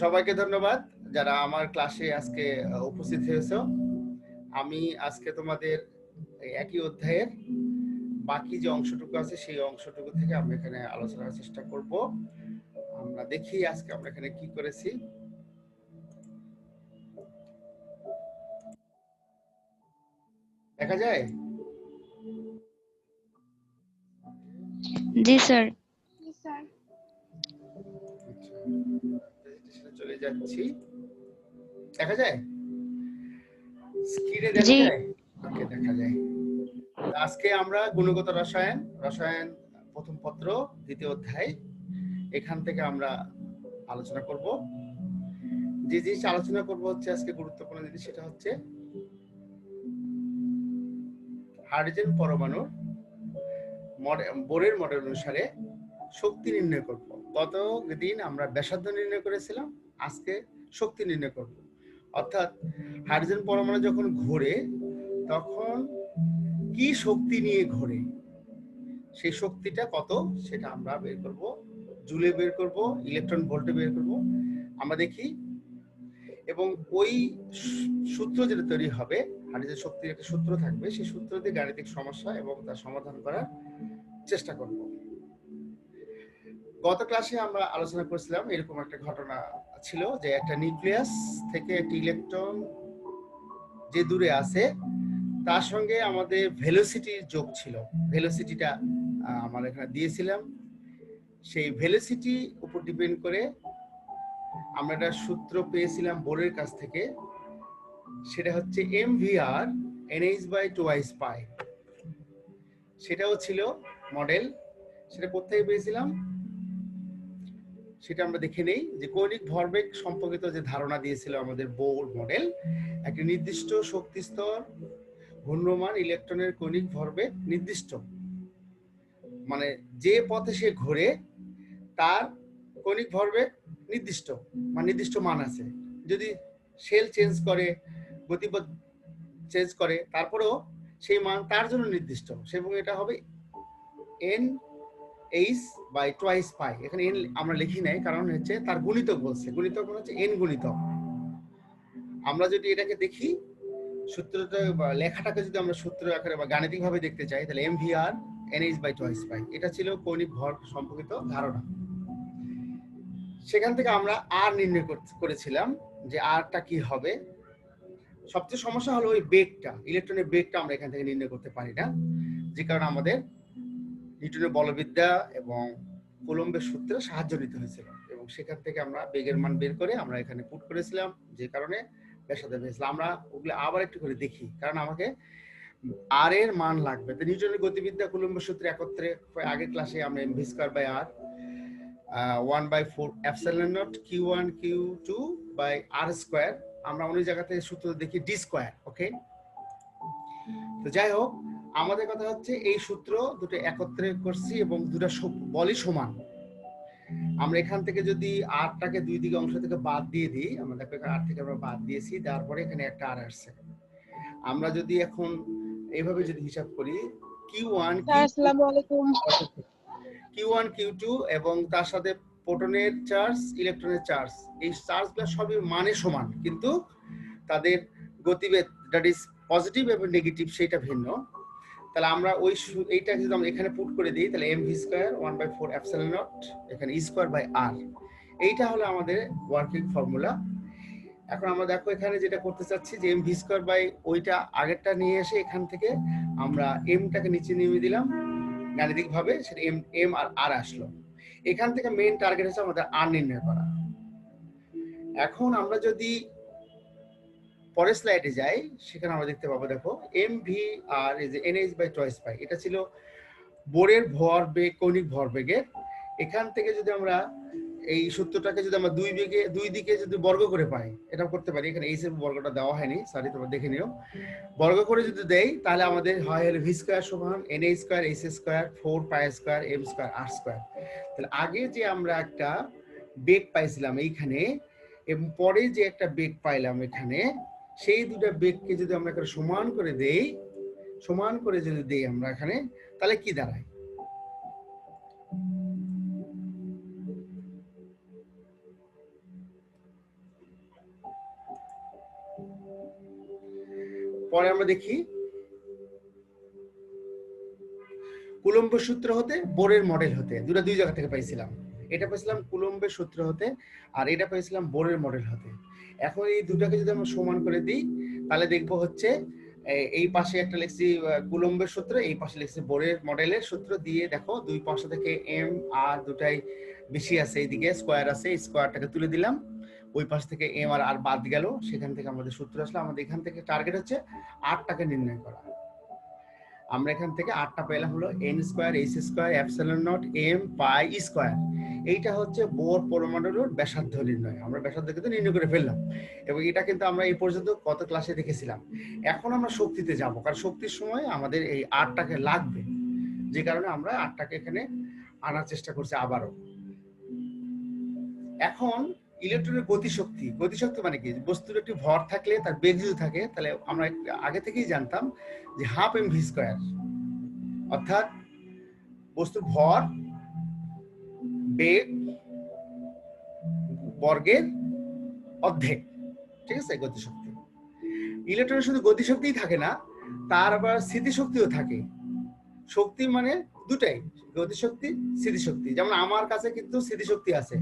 সবাইকে ধন্যবাদ যারা আমার ক্লাসে আজকে উপস্থিত হয়েছ। আমি আজকে তোমাদের একই অধ্যায়ের বাকি যে অংশটুকু আছে সেই অংশটুকু থেকে আমরা এখানে আলোচনার চেষ্টা করব। আমরা দেখি আজকে আমরা এখানে কি করেছি। দেখা যায়? জি স্যার। প্রেজেন্টেশনে চলে যাচ্ছি। দেখা যায়? স্ক্রিনে দেখা যায়? ওকে দেখা যায়। আজকে আমরা গুণগত রসায়ন রসায়ন প্রথম পত্র দ্বিতীয় অধ্যায় এখান থেকে আমরা আলোচনা করব। যে জিনিস আলোচনা করব হচ্ছে আজকে গুরুত্বপূর্ণ জিনিস সেটা হচ্ছে হাইড্রোজেন পরমাণুর বোরের মডেল অনুসারে শক্তি নির্ণয় করব। গত দিন আমরা ব্যাসার্ধ নির্ণয় করেছিলাম আজকে শক্তি নির্ণয় করব। অর্থাৎ হাইড্রোজেন পরমাণু যখন ঘোরে, তখন কি শক্তি নিয়ে ঘোরে? সেই শক্তিটা কত সেটা আমরা বের করব, জুলে বের করব, ইলেকট্রন ভোল্টে বের করব, আমরা দেখি। এবং ওই সূত্র যেটা তৈরি হবে, হাইড্রোজেন শক্তির একটা সূত্র থাকবে, সেই সূত্র দিয়ে গাণিতিক সমস্যা এবং তার সমাধান করার চেষ্টা করব। গত ক্লাসে আমরা আলোচনা করেছিলাম এরকম একটা ঘটনা ছিল যে একটা নিউক্লিয়াস থেকে একটি ইলেকট্রন যে দূরে আছে, তার সঙ্গে আমাদের ভেলোসিটির যোগ ছিল। ভেলোসিটিটা আমরা এখানে দিয়েছিলাম। সেই ভেলোসিটি উপর ডিপেন্ড করে আমরা একটা সূত্র পেয়েছিলাম বোর্ডের কাছ থেকে। সেটা হচ্ছে M V R N H by twice pi সেটাও ছিল মডেল। সেটা কোথায় পেয়েছিলাম? সেটা আমরা দেখে নেই যে কৌণিক ভরবেগ সম্পর্কিত যে ধারণা দিয়েছিল আমাদের বোর মডেল, একটি নির্দিষ্ট শক্তি স্তর, ঘূর্ণমান ইলেকট্রনের কৌণিক ভরবেগ নির্দিষ্ট। মানে যে পথে সে ঘোরে, তার কৌণিক ভরবেগ নির্দিষ্ট মানে নির্দিষ্ট মান আছে। যদি সেল চেঞ্জ করে, গতিপথ চেঞ্জ করে, তারপরেও সেই মান তার জন্য নির্দিষ্ট। এবং এটা হবে N H by twice pi এখানে এন আমরা লিখি নাই, কারণ হচ্ছে তার গুণিতক বলছে। গুণিতক মানে হচ্ছে এন গুণিতক। আমরা যদি এটাকে দেখি, সূত্রটা বা লেখাটাকে যদি আমরা সূত্র আকারে বা গাণিতিক ভাবে দেখতে চাই, তাহলে M V R N H by twice pi এটা ছিল কৌণিক ভর সম্পর্কিত ধারণা। সেখান থেকে আমরা আর নির্ণয় কর- করেছিলাম যে আরটা কি হবে। সবচেয়ে সমস্যা হলো ওই বেগটা, ইলেকট্রনের বেগটা আমরা এখান থেকে নির্ণয় করতে পারি না, যে কারণে আমাদের নিউটনের বলবিদ্যা এবং কোলম্বের সূত্রে সাহায্য নিতে হয়েছিল। এবং সেখান থেকে আমরা বেগের মান বের করে আমরা এখানে পুট করেছিলাম, যে কারণে পেয়েছিলাম আমরা ওগুলো আবার একটু করে দেখি, কারণ আমাকে আর এর মান লাগবে। তো নিউটনের গতিবিদ্যা কুলম্বের সূত্রে একত্রে আগের ক্লাসে আমরা M square by R one by four epsilon not Q one Q two by R square আমরা অনেক জায়গাতে সূত্র দেখি ডি স্কোয়ার ওকে তো যাই হোক আমাদের কথা হচ্ছে এই সূত্র দুটো একত্রে করছি এবং দুটো বলই সমান। আমরা এখান থেকে যদি আটটাকে দুই দিকে অংশ থেকে বাদ দিয়ে দিই আমরা দেখো আট থেকে আমরা বাদ দিয়েছি তারপরে এখানে একটা আর আসছে। আমরা যদি এখন এইভাবে যদি হিসাব করি Q one Q one Q two এবং তার সাথে প্রোটনের চার্জ ইলেকট্রনের চার্জ এই চার্জগুলো সবই মানে সমান কিন্তু তাদের গতিবেগ দ্যাট ইজ পজিটিভ এবং নেগেটিভ সেটা ভিন্ন। তাহলে আমরা ওই এইটা যদি আমরা এখানে পুট করে দিই, তাহলে m v square one by four epsilon naught এখানে স্কোয়ার বাই আর এইটা হলো আমাদের ওয়ার্কিং ফর্মুলা এখন আমরা দেখো এখানে যেটা করতে চাচ্ছি, যে এম ভি স্কোয়ার বাই ওইটা আগেরটা নিয়ে এসে এখান থেকে আমরা এমটাকে নিচে নেমে দিলাম। গাণিতিক ভাবে সেটা এম এম আর আর আসলো। এখান থেকে মেইন টার্গেট হচ্ছে আমাদের আর নির্ণয় করা। এখন আমরা যদি পরের স্লাইডে যাই, সেখানে আমরা দেখতে পাবো, দেখো m v r is n h by two pi এটা ছিল বোরের ভর বেগ কৌণিক ভরবেগের এখান থেকে যদি আমরা এই সূত্রটাকে যদি আমরা দুই বেগে দুই দিকে যদি বর্গ করে পাই, এটা করতে পারি। এখানে এইচ বর্গটা দেওয়া হয়নি সরি তোমরা দেখে নিও। বর্গ করে যদি দেই, তাহলে আমাদের হয় হলো ভি স্কোয়ার সমান n a square s square four pi square m square r square তাহলে আগে যে আমরা একটা বেগ পাইছিলাম এইখানে, এবং পরে যে একটা বেগ পাইলাম এখানে সেই দুটা বেগকে যদি আমরা এখানে সমান করে দেই, সমান করে যদি দেই আমরা এখানে, তাহলে কি দাঁড়ায়? পরে আমরা দেখি, কুলম্ব সূত্র হতে, বোরের মডেল হতে দুটা দুই জায়গা থেকে পাইছিলাম। এটা পেয়েছিলাম কুলম্বের সূত্র হতে আর এটা পেয়েছিলাম বোরের মডেল হতে। এখন এই দুটাকে যদি আমরা সমান করে দিই, তাহলে দেখব হচ্ছে এই পাশে একটা লিখছি কুলম্বের সূত্র, এই পাশে লিখছি বোরের মডেলের সূত্র দিয়ে দেখো দুই পাশে থেকে এম আর দুটাই বেশি আছে, এইদিকে স্কোয়ার আছে স্কোয়ারটাকে তুলে দিলাম। ওই পাশ থেকে এম আর আর বাদ গেল, সেখান থেকে আমাদের সূত্র আসলো। আমাদের এখান থেকে টার্গেট হচ্ছে আটটাকে নির্ণয় করা। আমরা এখান থেকে আটটা পেলাম হলো n square h square epsilon naught m pi square এইটা হচ্ছে বোর পরমাণুর ব্যাসার্ধ নির্ণয়। আমরা ব্যাসার্ধ কিন্তু নির্ণয় করে ফেললাম। এবং এটা কিন্তু আমরা এই পর্যন্ত কত ক্লাসে দেখেছিলাম। এখন আমরা শক্তিতে যাব, কারণ শক্তির সময় আমাদের এই আটটাকে লাগবে। যে কারণে আমরা আটটাকে এখানে আনার চেষ্টা করছি আবারও। এখন ইলেকট্রনের গতিশক্তি গতিশক্তি মানে কি? বস্তুর একটি ভর থাকলে, তার বেগ যদি থাকে, তাহলে আমরা আগে থেকেই জানতাম যে হাফ এম ভি স্কোয়ার। অর্থাৎ বস্তুর ভর বেগ বর্গের অর্ধেক। ঠিক আছে? গতিশক্তি। ইলেকট্রনের শুধু গতিশক্তিই থাকে না, তার আবার স্মৃতিশক্তিও থাকে। শক্তি মানে দুটাই, গতিশক্তি, স্মৃতিশক্তি। যেমন আমার কাছে কিন্তু স্মৃতিশক্তি আছে।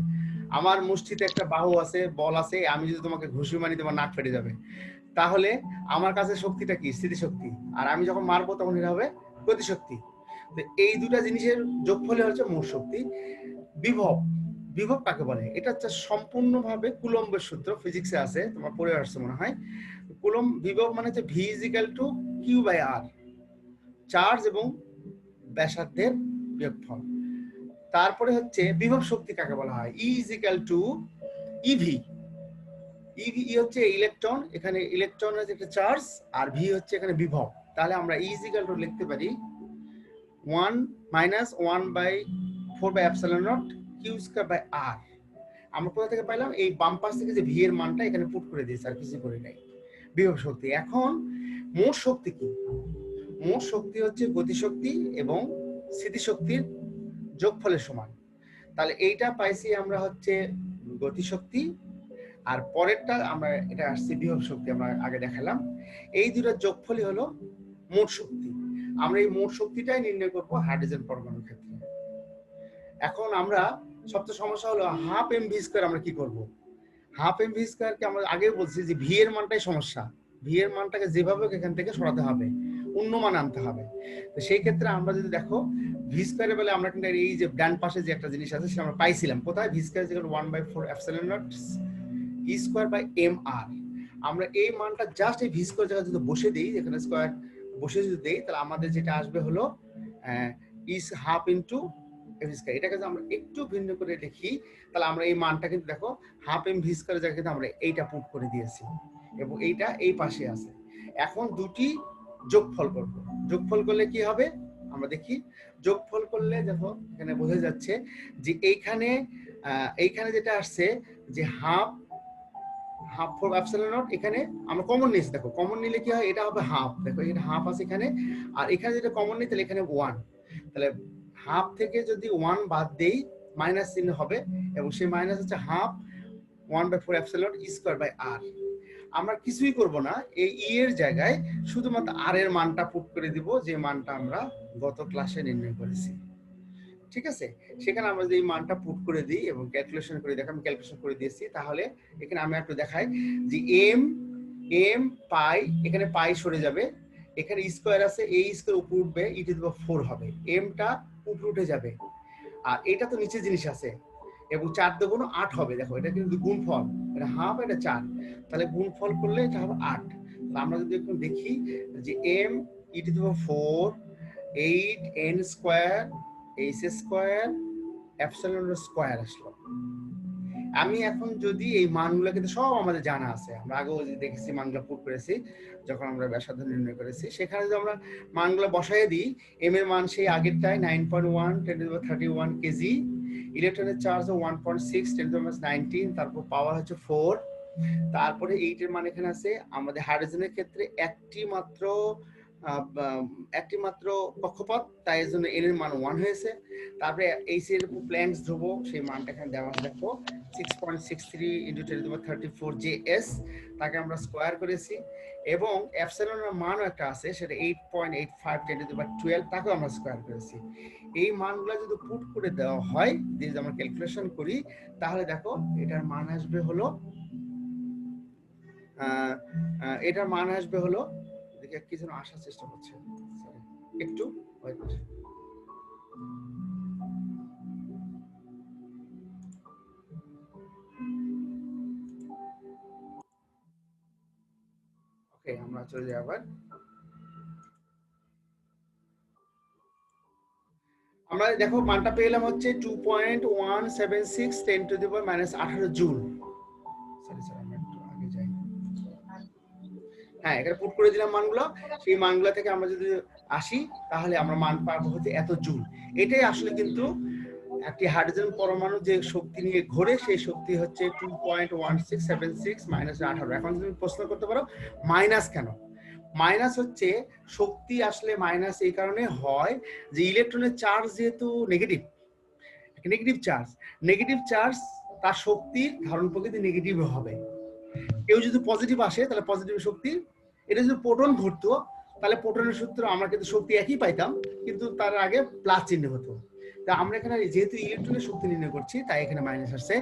আমার মুষ্টিতে একটা বাহু আছে, বল আছে, আমি যদি তোমাকে ঘুষি মানি তোমার নাক ফেটে যাবে। তাহলে আমার কাছে শক্তিটা কি? স্মৃতিশক্তি। আর আমি যখন মারবো তখন এটা হবে গতিশক্তি। তো এই দুটা জিনিসের যোগফলে হচ্ছে মোট শক্তি। বিভব বিভব কাকে বলে? এটা হচ্ছে সম্পূর্ণভাবে কুলম্বের সূত্র ফিজিক্সে আছে, তোমার পড়ে আসছে মনে হয়। কুলম্ব, বিভব মানে হচ্ছে v is equal to q by r charge এবং ব্যাসার্ধের বিয়োগফল। তারপরে হচ্ছে বিভব শক্তি কাকে বলা হয়? E is equal to eV eV হচ্ছে ইলেকট্রন এখানে ইলেকট্রন হচ্ছে একটা চার্জ আর ভি হচ্ছে এখানে বিভব। তাহলে আমরা ইজিক্যাল টু লিখতে পারি one minus one by four by epsilon naught q square by r আমরা কোথা থেকে পাইলাম? এই বাম পাশ থেকে যে ভি এর মানটা এখানে পুট করে দিয়েছে, আর কিছু করে নাই। বিভব শক্তি। এখন মোট শক্তি কি? মোট শক্তি হচ্ছে গতিশক্তি এবং স্মৃতিশক্তির যোগফলের সমান। তাহলে এইটা পাইছি আমরা হচ্ছে গতিশক্তি, আর পরেরটা আমরা এটা আসছে বিভব শক্তি, আমরা আগে দেখালাম। এই দুটার যোগফলই হলো মোট শক্তি। আমরা এই মোট শক্তিটাই নির্ণয় করব হাইড্রোজেন পরমাণুর ক্ষেত্রে। এখন আমরা সবচেয়ে সমস্যা হলো হাফ এম ভি স্কোয়ার আমরা কি করব? হাফ এম ভি স্কোয়ারকে আমরা আগে বলছি যে ভি এর মানটাই সমস্যা। ভি এর মানটাকে যেভাবে এখান থেকে সরাতে হবে, অন্য মান আনতে হবে। তো সেই ক্ষেত্রে আমরা যদি দেখো ভি স্কোয়ারের বেলা আমরা কিন্তু এই যে ডান পাশে যে একটা জিনিস আছে, সেটা আমরা পাইছিলাম। কোথায়? ভি স্কোয়ার যেগুলো one by four epsilon naught e square by m r আমরা এই মানটা জাস্ট এই ভি স্কোয়ার জায়গায় যদি বসে দিই এখানে স্কোয়ার বসে যদি দেই, তাহলে আমাদের যেটা আসবে হলো is half into m square এটাকে যদি আমরা একটু ভিন্ন করে লিখি তাহলে আমরা এই মানটা কিন্তু দেখো হাফ এম ভি স্কোয়ার জায়গায় কিন্তু আমরা এইটা পুট করে দিয়েছি এবং এইটা এই পাশে আছে। এখন দুটি যোগফল করব। যোগফল করলে কি হবে? আমরা দেখি, যোগফল করলে দেখো, এখানে বোঝা যাচ্ছে যে এইখানে এইখানে যেটা আসছে যে half half four epsilon naught এখানে আমরা কমন নিয়েছি। দেখো কমন নিলে কি হয়? এটা হবে হাফ দেখো, এখানে হাফ আছে এখানে, আর এখানে যেটা কমন নিই, তাহলে এখানে ওয়ান তাহলে হাফ থেকে যদি ওয়ান বাদ দেই মাইনাস চিহ্ন হবে এবং সেই মাইনাস হচ্ছে half one by four epsilon square by r আমরা কিছুই করব না, এই ই এর জায়গায় শুধুমাত্র আর এর মানটা পুট করে দিব, যে মানটা আমরা গত ক্লাসে নির্ণয় করেছি। ঠিক আছে? সেখানে আমরা যদি মানটা পুট করে দিই এবং ক্যালকুলেশন করে দেখো, আমি ক্যালকুলেশন করে দিয়েছি, তাহলে এখানে আমি একটু দেখাই যে এম এম পাই, এখানে পাই সরে যাবে। এখানে স্কোয়ার আছে, এই স্কোয়ার উপর উঠবে ই টু দি ফোর হবে। এমটা উপরে উঠে যাবে। আর এটা তো নিচে জিনিস আছে। এবং চার দুগুণ আট হবে, দেখো, এটা কিন্তু গুণ ফল এটা হাফ এটা চার। তাহলে গুণ ফল করলে এটা হবে আট। আমরা যদি এখন দেখি যে m e to four eight n square h square epsilon square আসলো। আমি এখন যদি এই মানগুলো কিন্তু সব আমাদের জানা আছে। আমরা আগেও দেখেছি মানগুলো পুট করেছি, যখন আমরা ব্যাসার্ধ নির্ণয় করেছি। সেখানে যদি আমরা মানগুলো বসাই দিই এম এর মান সেই আগেরটাই nine point one ten thirty one kg ইলেকট্রনের charge one point six ten nineteen তারপর পাওয়ার হচ্ছে ফোর তারপরে এইটের মান এখানে আছে। আমাদের হাইড্রোজেনের ক্ষেত্রে একটি মাত্র একটি মাত্র কক্ষপথ তাই এর জন্য এর এর মান ওয়ান হয়েছে। তারপরে এইচ এর প্ল্যাঙ্কস ধ্রুব, সেই মানটা এখানে দেওয়া দেখো। Six point six three into ten thirty four j s তাকে আমরা স্কোয়ার করেছি। এবং অ্যাপসেলনের মানও একটা আছে, সেটা eight point eight five ten twelve তাকেও আমরা স্কোয়ার করেছি। এই মানগুলো যদি পুট করে দেওয়া হয় দিয়ে যদি আমরা ক্যালকুলেশন করি, তাহলে দেখো, এটার মান আসবে হলো এটার মান আসবে হলো দেখে কি যেন আসার চেষ্টা করছে। একটু. ওকে আমরা চলে যাই আবার। আমরা দেখো মানটা পেলাম হচ্ছে two point one seven six ten to the power minus আঠারো জুল। হ্যাঁ এখানে পুট করে দিলাম মানগুলো। সেই মানগুলো থেকে আমরা যদি আসি, তাহলে আমরা মান পাবো হচ্ছে এত জুল। এটাই আসলে কিন্তু একটি হাইড্রোজেন পরমাণু যে শক্তি নিয়ে ঘোরে, সেই শক্তি হচ্ছে two point one six seven six minus আঠারো। এখন তুমি প্রশ্ন করতে পারো মাইনাস কেন? মাইনাস হচ্ছে শক্তি আসলে মাইনাস এই কারণে হয় যে ইলেকট্রনের চার্জ যেহেতু negative negative charge negative charge তার শক্তির ধারণ প্রকৃতি নেগেটিভ হবে। কেউ যদি পজিটিভ আসে, তাহলে পজিটিভ শক্তি এটা যদি প্রোটন ঘটতো তাহলে প্রোটনের সূত্র আমরা কিন্তু শক্তি একই পাইতাম, কিন্তু তার আগে প্লাস চিহ্ন হতো। তা আমরা এখানে যেহেতু ইলেকট্রনের শক্তি নির্ণয় করছি, তাই এখানে মাইনাস আসছে।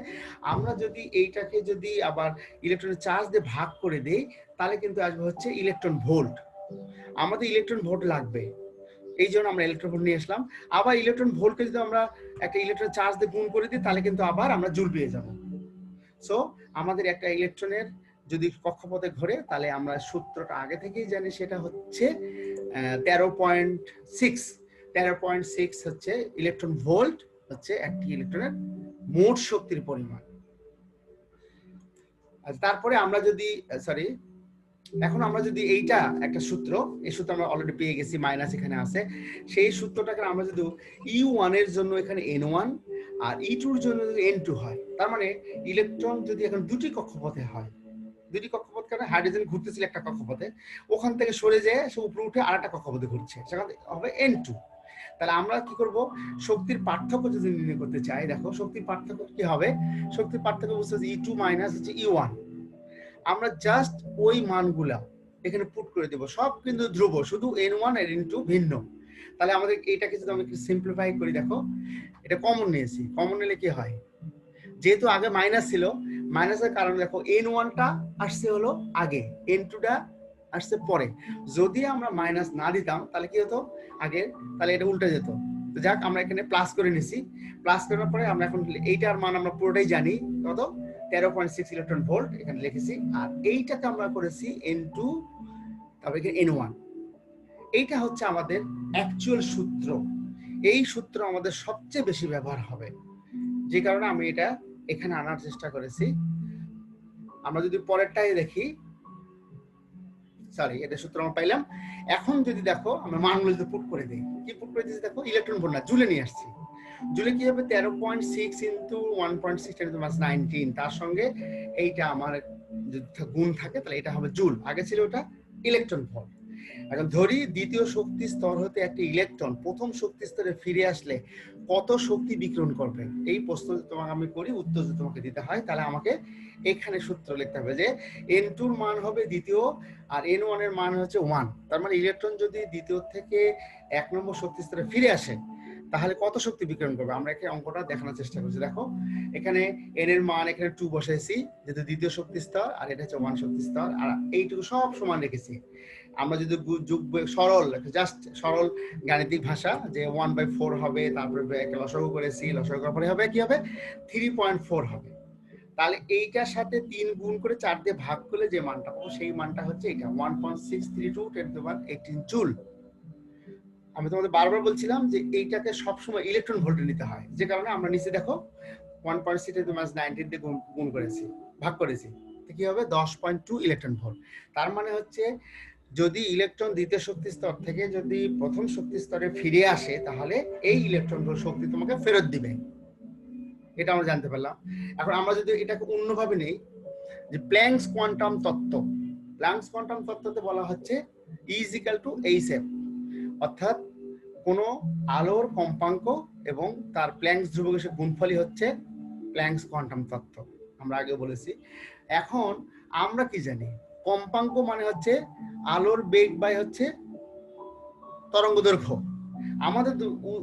আমরা যদি এইটাকে যদি আবার ইলেকট্রনের চার্জ দিয়ে ভাগ করে দেই, তাহলে কিন্তু আসবে হচ্ছে ইলেকট্রন ভোল্ট আমাদের ইলেকট্রন ভোল্ট লাগবে। এই জন্য আমরা ইলেকট্রন ভোল্ট নিয়ে আসলাম। আবার ইলেকট্রন ভোল্টকে যদি আমরা একটা ইলেকট্রন চার্জ দিয়ে গুণ করে দিই, তাহলে কিন্তু আবার আমরা জুল পেয়ে যাব। সো আমাদের একটা ইলেকট্রনের যদি কক্ষপথে ঘোরে, তাহলে আমরা সূত্রটা আগে থেকেই জানি, সেটা হচ্ছে তেরো পয়েন্ট সিক্স তেরো পয়েন্ট সিক্স হচ্ছে ইলেকট্রন ভোল্ট, হচ্ছে একটি ইলেকট্রনের মোট শক্তির পরিমাণ। তারপরে আমরা যদি সরি এখন আমরা যদি এইটা একটা সূত্র, এই সূত্র আমরা অলরেডি পেয়ে গেছি মাইনাস এখানে আছে। সেই সূত্রটাকে আমরা যদি ইউ ওয়ানের জন্য এখানে এন ওয়ান আর ই টুর জন্য যদি এন টু হয়, তার মানে ইলেকট্রন যদি এখন দুটি কক্ষপথে হয় দুটি কক্ষপথ কারণে হাইড্রোজেন ঘুরতেছিল একটা কক্ষপথে। ওখান থেকে সরে যেয়ে সে উপরে উঠে আর একটা কক্ষপথে ঘুরছে। সেখান হবে এন টু তাহলে আমরা কি করব? শক্তির পার্থক্য যদি নির্ণয় করতে চাই, দেখো শক্তির পার্থক্য কি হবে? শক্তির পার্থক্য বুঝতে ই টু মাইনাস হচ্ছে ই ওয়ান আমরা জাস্ট ওই মানগুলা এখানে পুট করে দেব। সব কিন্তু ধ্রুব, শুধু এন ওয়ান আর এন টু ভিন্ন। তাহলে আমাদের এইটাকে যদি আমরা সিম্পলিফাই করি, দেখো। এটা কমন নিয়েছি। কমন নিলে কি হয়? যেহেতু আগে মাইনাস ছিল মাইনাসের কারণে দেখো এন ওয়ানটা আসছে হলো আগে এন টুটা আসছে পরে। যদি আমরা মাইনাস না দিতাম, তাহলে কি হতো? আগে, তাহলে এটা উল্টে যেত। যাক, আমরা এখানে প্লাস করে নিছি। প্লাস করার পরে আমরা এখন এইটার মান আমরা পুরোটাই জানি, কত? তেরো পয়েন্ট সিক্স ইলেকট্রন ভোল্ট এখানে লিখেছি। আর এইটাকে আমরা করেছি এন টু তারপরে এখানে এন ওয়ান এইটা হচ্ছে আমাদের অ্যাকচুয়াল সূত্র। এই সূত্র আমাদের সবচেয়ে বেশি ব্যবহার হবে। যে কারণে আমি এটা এখানে আনার চেষ্টা করেছি। আমরা যদি পরেরটাই দেখি সরি এটা সূত্র আমরা পাইলাম। এখন যদি দেখো, আমরা মানগুলো যদি পুট করে দিই, কি পুট করে দিয়েছি দেখো? ইলেকট্রন ভোল্ট না, জুলে নিয়ে আসছি। জুলে কি হবে? তেরো point six into one point six minus nineteen তার সঙ্গে এইটা আমার যদি গুণ থাকে, তাহলে এটা হবে জুল। আগে ছিল ওটা ইলেকট্রন ভোল্ট এখন ধরি দ্বিতীয় শক্তি স্তর হতে একটা ইলেকট্রন প্রথম শক্তি স্তরে ফিরে আসলে কত শক্তি বিকিরণ করবে? এই প্রশ্ন তোমাকে আমি করি, উত্তর তোমাকে দিতে হয়, তাহলে আমাকে এখানে সূত্র লিখতে হবে যে এন টুর মান হবে দ্বিতীয় আর এন ওয়ানের মান হচ্ছে ওয়ান তার মানে ইলেকট্রন যদি দ্বিতীয় থেকে এক নম্বর শক্তি স্তরে ফিরে আসে, তাহলে কত শক্তি বিকিরণ করবে? আমরা এখানে অঙ্কটা দেখানোর চেষ্টা করছি। দেখো, এখানে এন এর মান এখানে টু বসাইছি, যেহেতু দ্বিতীয় শক্তি স্তর, আর এটা হচ্ছে ওয়ান শক্তি স্তর, আর এইটুকু সব সমান রেখেছি। আমরা যদি যুগ সরল জাস্ট সরল গাণিতিক ভাষা, যে ওয়ান বাই ফোর হবে, তারপরে লসাগু করেছি লসাগু করার পরে হবে, কি হবে? থ্রি পয়েন্ট ফোর হবে। তাহলে এইটার সাথে তিন গুণ করে চার দিয়ে ভাগ করলে যে মানটা পাবো, সেই মানটা হচ্ছে এটা। One point six three two ten two one eighteen joule আমি তোমাদের বারবার বলছিলাম যে এইটাকে সবসময় ইলেকট্রন ভোল্টে নিতে হয়। যে কারণে আমরা নিচে দেখো one point six two minus nineteen দিয়ে গুণ করেছি, ভাগ করেছি। কি হবে? দশ পয়েন্ট টু ইলেকট্রন ভোল্ট তার মানে হচ্ছে যদি ইলেকট্রন দ্বিতীয় শক্তি স্তর থেকে যদি প্রথম শক্তি স্তরে ফিরে আসে, তাহলে এই ইলেকট্রন শক্তি তোমাকে ফেরত দিবে। এটা আমরা জানতে পারলাম। এখন আমরা যদি এটাকে অন্যভাবে নেই, যে প্ল্যাঙ্কস কোয়ান্টাম তত্ত্ব প্ল্যাঙ্কস কোয়ান্টাম তত্ত্বতে বলা হচ্ছে ইজ টু এইচ এফ অর্থাৎ কোন আলোর কম্পাঙ্ক এবং তার প্ল্যাঙ্কস ধ্রুবকের গুণফলই হচ্ছে প্ল্যাঙ্কস কোয়ান্টাম তত্ত্ব। আমরা আগে বলেছি। এখন আমরা কি জানি? কম্পাঙ্ক মানে হচ্ছে আলোর বেগ বাই হচ্ছে তরঙ্গ দৈর্ঘ্য। আমাদের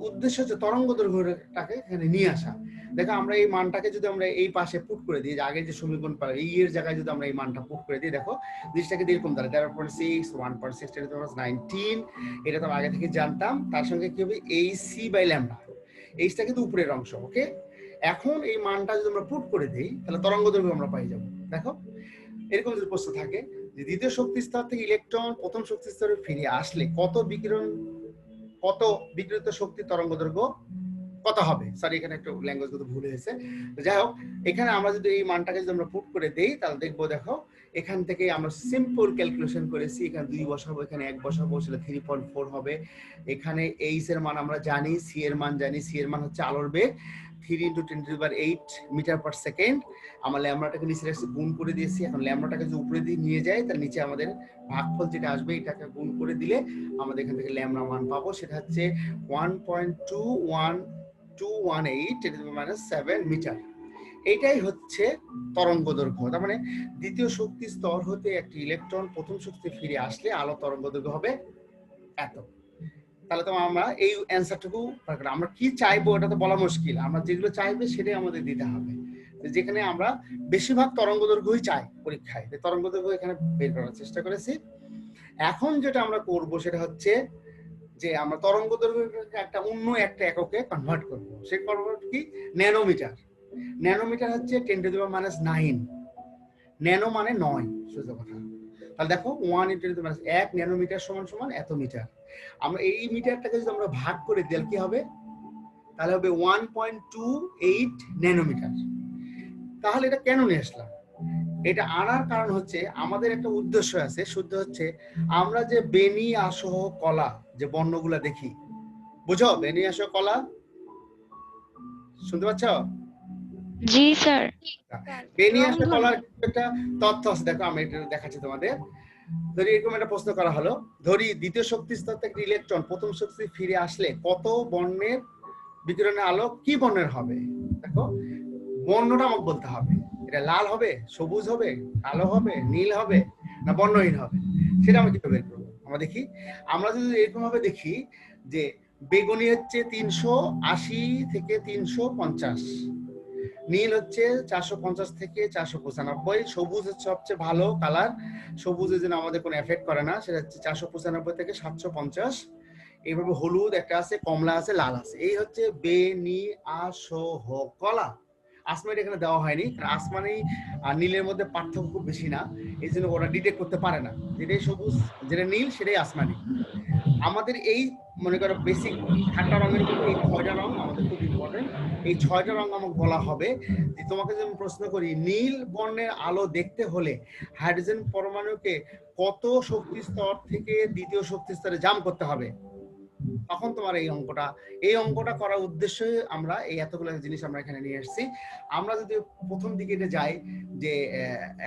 উদ্দেশ্য হচ্ছে তরঙ্গ দৈর্ঘ্যটাকে এখানে নিয়ে আসা। দেখো আমরা এই মানটাকে যদি আমরা এই পাশে পুট করে দিই, যে আগের যে সমীকরণ এই এর জায়গায় যদি আমরা এই মানটা পুট করে দিই, দেখো জিনিসটাকে এরকম দাঁড়ায় তেরো point six one point six ten nineteen এটা তো আগে থেকে জানতাম। তার সঙ্গে কি হবে? এই সি বাই ল্যামডা এইচটা কিন্তু উপরের অংশ ওকে এখন এই মানটা যদি আমরা পুট করে দিই, তাহলে তরঙ্গ দৈর্ঘ্য আমরা পাই যাব। দেখো, এরকম যদি প্রশ্ন থাকে দ্বিতীয় শক্তি স্তর থেকে ইলেকট্রন প্রথম শক্তি স্তরে ফিরে আসলে কত বিকিরণ, কত বিকিরিত শক্তি তরঙ্গ দৈর্ঘ্য কত হবে? সরি এখানে একটু ল্যাঙ্গুয়েজগুলো ভুল হয়েছে। যাই হোক, এখানে আমরা যদি এই মানটাকে যদি আমরা পুট করে দেই, তাহলে দেখব দেখো, এখান থেকে আমরা সিম্পল ক্যালকুলেশন করেছি, এখানে দুই বসাবো, এখানে এক বসাবো, সেটা থ্রি পয়েন্ট ফোর হবে। এখানে এইচ এর মান আমরা জানি সি এর মান জানি সি এর মান হচ্ছে আলোর বেগ। Three into ten to eight metre per second আমরা ল্যামড়াটাকে নিচে রাখছি গুণ করে দিয়েছি। এখন ল্যামড়াটাকে যদি উপরে দিয়ে নিয়ে যাই তার নিচে আমাদের ভাগফল যেটা আসবে, এটাকে গুণ করে দিলে আমাদের এখান থেকে ল্যামড়া মান পাবো। সেটা হচ্ছে one point two one two one eight ten minus seven metre এইটাই হচ্ছে তরঙ্গ দৈর্ঘ্য। তার মানে দ্বিতীয় শক্তি স্তর হতে একটি ইলেকট্রন প্রথম শক্তি ফিরে আসলে আলো তরঙ্গ দৈর্ঘ্য হবে এত। তাহলে তো আমরা এই অ্যান্সারটুকু আমরা কি চাইব এটা তো বলা মুশকিল। আমরা যেগুলো চাইবে সেটাই আমাদের দিতে হবে। যেখানে আমরা বেশিরভাগ তরঙ্গ দৈর্ঘ্যই চাই পরীক্ষায়। তরঙ্গ দৈর্ঘ্য এখানে বের করার চেষ্টা করেছি। এখন যেটা আমরা করব সেটা হচ্ছে যে আমরা তরঙ্গ দৈর্ঘ্যকে একটা অন্য একটা এককে কনভার্ট করব। সে কনভার্ট কি? ন্যানোমিটার। ন্যানোমিটার হচ্ছে ten to the minus nine. Nano মানে নয়। সোজা কথা। তাহলে দেখো ওয়ান ইন্টু মাইনাস এক ন্যানোমিটার সমান সমান এত মিটার। আমরা এই মিটারটাকে যদি আমরা ভাগ করে দিই কি হবে? তাহলে হবে one point two eight nanometre তাহলে এটা কেন নিয়ে আসলাম? এটা আনার কারণ হচ্ছে আমাদের একটা উদ্দেশ্য আছে। শুদ্ধ হচ্ছে আমরা যে বেনি আসহ কলা যে বর্ণগুলা দেখি বুঝো? বেনি আসহ কলা? শুনতে পাচ্ছ? জি স্যার। বেনি আসহ কলার একটা তথ্য আছে। দেখো আমি এটা দেখাচ্ছি তোমাদের। ধরি এরকম একটা প্রশ্ন করা হলো। ধরি দ্বিতীয় শক্তি স্তর থেকে ইলেকট্রন প্রথম শক্তি ফিরে আসলে কত বর্ণের বিকিরণের আলো কি বর্ণের হবে? দেখো, বর্ণটা আমাকে বলতে হবে। এটা লাল হবে, সবুজ হবে, কালো হবে, নীল হবে, না বর্ণহীন হবে? সেটা আমরা কীভাবে বের করব? আমরা দেখি, আমরা যদি এরকম ভাবে দেখি যে বেগুনি হচ্ছে তিনশো আশি থেকে তিনশো পঞ্চাশ। নীল হচ্ছে চারশো পঞ্চাশ থেকে চারশো পঁচানব্বই, সবুজ হচ্ছে সবচেয়ে ভালো কালার সবুজের যেন আমাদের কোনো এফেক্ট করে না, সেটা হচ্ছে চারশো পঁচানব্বই থেকে সাতশো পঞ্চাশ। এইভাবে হলুদ একটা আছে, কমলা আছে, লাল আছে। এই হচ্ছে বেনি আসহ কলা আসমানি এখানে দেওয়া হয়নি। কারণ আসমানি আর নীলের মধ্যে পার্থক্য খুব বেশি না। এই জন্য ওরা ডিটেক্ট করতে পারে না। যেটাই সবুজ যেটা নীল সেটাই আসমানি। আমাদের এই মনে করো বেসিক ঠান্ডা রঙের এই ছয়টা রং আমাদের খুব ইম্পর্টেন্ট এই ছয়টা রং আমাকে বলা হবে যে তোমাকে যদি প্রশ্ন করি নীল বর্ণের আলো দেখতে হলে হাইড্রোজেন পরমাণুকে কত শক্তি স্তর থেকে দ্বিতীয় শক্তি স্তরে জাম করতে হবে? তখন তোমার এই অঙ্কটা এই অঙ্কটা করার উদ্দেশ্যে আমরা এই এতগুলো জিনিস আমরা এখানে নিয়ে এসেছি। আমরা যদি প্রথম দিকে এটা যাই, যে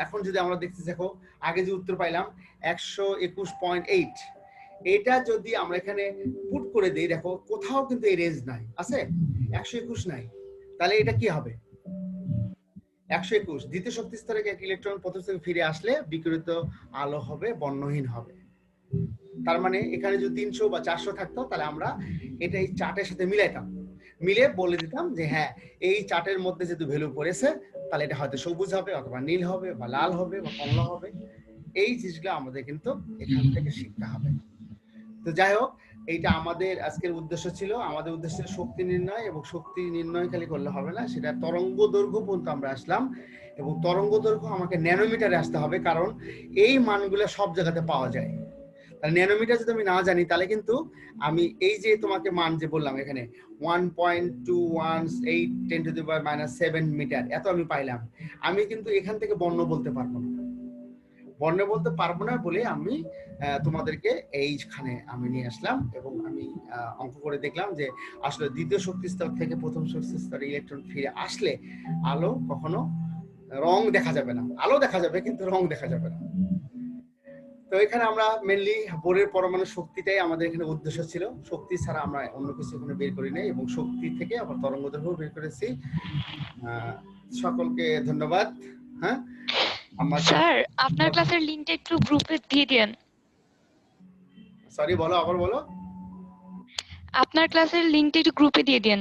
এখন যদি আমরা দেখতে দেখো, আগে যে উত্তর পাইলাম, একশো একুশ পয়েন্ট এইট। এটা যদি আমরা এখানে পুট করে দিই, দেখো, কোথাও কিন্তু এই রেঞ্জ নাই, আছে? একশো একুশ নাই। তাহলে এটা কি হবে? একশো একুশ। দ্বিতীয় শক্তি স্তরে এক ইলেকট্রন প্রথম থেকে ফিরে আসলে বিকিরিত আলো হবে, বর্ণহীন হবে। তার মানে এখানে যদি তিনশো বা চারশো থাকতো, তাহলে আমরা এটা এই চার্টের সাথে মিলাইতাম। মিলে বলে দিতাম যে হ্যাঁ এই চার্টের মধ্যে যেহেতু ভ্যালু পড়েছে, তাহলে এটা হয়তো সবুজ হবে, অথবা নীল হবে, বা লাল হবে, বা কমলা হবে। এই জিনিসগুলো আমাদের কিন্তু এখান থেকে শিখতে হবে। তো যাই হোক, এইটা আমাদের আজকের উদ্দেশ্য ছিল। আমাদের উদ্দেশ্য ছিল শক্তি নির্ণয়, এবং শক্তি নির্ণয় খালি করলে হবে না, সেটা তরঙ্গ দৈর্ঘ্য পর্যন্ত আমরা আসলাম। এবং তরঙ্গ দৈর্ঘ্য আমাকে ন্যানোমিটারে আসতে হবে, কারণ এই মানগুলো সব জায়গাতে পাওয়া যায়। ন্যানোমিটার যদি আমি না জানি, তাহলে কিন্তু আমি এই যে তোমাকে মান যে বললাম এখানে one point two one eight ten to the minus seven metre এত আমি পাইলাম। আমি কিন্তু এখান থেকে বর্ণ বলতে পারব না। বর্ণ বলতে পারব না বলে আমি তোমাদেরকে এইখানে আমি নিয়ে আসলাম এবং আমি অঙ্ক করে দেখলাম যে আসলে দ্বিতীয় শক্তি স্তর থেকে প্রথম শক্তি স্তরে ইলেকট্রন ফিরে আসলে আলো কখনো রং দেখা যাবে না। আলো দেখা যাবে, কিন্তু রং দেখা যাবে না। তো এখানে আমরা মেনলি বোরের পরমাণু শক্তিটাই আমাদের এখানে উদ্দেশ্য ছিল। শক্তি ছাড়া আমরা অন্য কিছু এখানে বের করি নাই এবং শক্তি থেকে আমরা তরঙ্গ দৈর্ঘ্য বের করেছি। সকলকে ধন্যবাদ। হ্যাঁ? স্যার আপনার ক্লাসের লিঙ্কটা একটু গ্রুপে দিয়ে দেন সরি বলো আবার বলো। আপনার ক্লাসের লিঙ্কটা একটু গ্রুপে দিয়ে দেন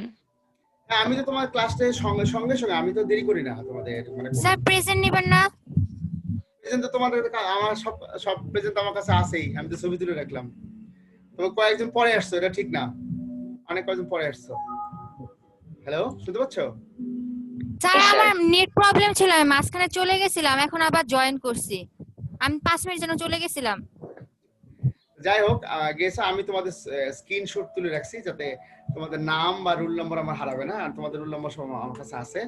হ্যাঁ আমি তো তোমার ক্লাসটা সঙ্গে সঙ্গে সঙ্গে আমি তো দেরি করি না তোমাদের মানে স্যার প্রেজেন্ট নেবেন না। প্রেজেন্ট তো তোমাদের আমার সব সব প্রেজেন্ট আমার কাছে আছেই। আমি তো ছবি তুলে রাখলাম। তবে কয়েকজন পরে আসছো এটা ঠিক না। অনেক কয়েকজন পরে আসছো। হ্যালো শুনতে পাচ্ছ? স্যার আমার নেট প্রবলেম ছিল আমি মাঝখানে চলে গেছিলাম এখন আবার জয়েন করছি। আমি পাঁচ মিনিট জন্য চলে গেছিলাম। যাই হোক গেছে আমি তোমাদের স্ক্রিনশট তুলে রাখছি যাতে তোমাদের নাম বা রুল নম্বর আমার হারাবে না আর তোমাদের রুল নম্বর সব আমার কাছে আছে।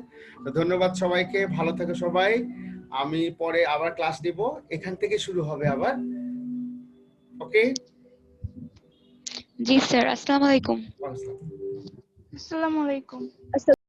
তো ধন্যবাদ সবাইকে ভালো থেকো সবাই। আমি পরে আবার ক্লাস দিব এখান থেকে শুরু হবে আবার। ওকে জি স্যার আসসালামু আলাইকুম। আসসালামু। আলাইকুম।